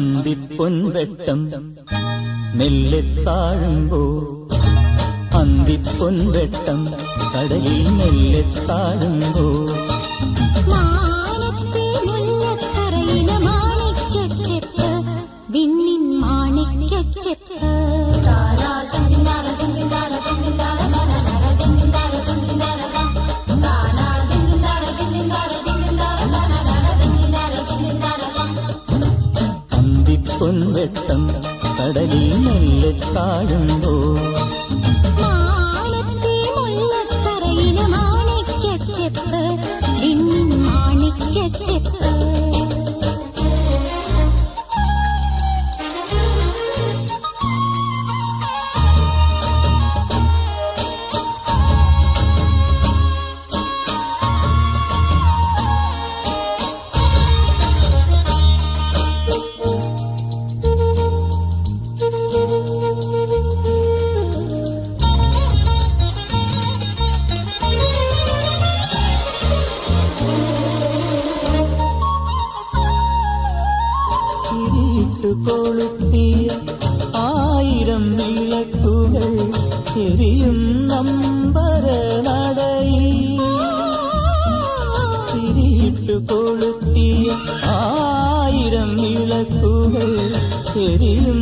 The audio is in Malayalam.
അന്തിപ്പൊൻവെട്ടം മെല്ലെ താഴുമ്പോ അന്തിപ്പൊൻവെട്ടം കടലിൽ മെല്ലെ താഴുമ്പോ വിണ്ണിൻ മാണിക്യച്ചെപ്പ്. അന്തിപ്പൊൻവെട്ടം കടലിൽ മെല്ലെ താഴുമ്പോ. മുല്ലക്കരയിലെ മാണിക്യച്ചെപ്പ് വിണ്ണിൻ മാണിക്യച്ചെപ്പ് കൊളുത്തിയ ആയിരം വിളക്കുകൾ എരിയും നമ്പര നടയിൽ. തിരിയിട്ടു കൊളുത്തിയ ആയിരം വിളക്കുകൾ എരിയും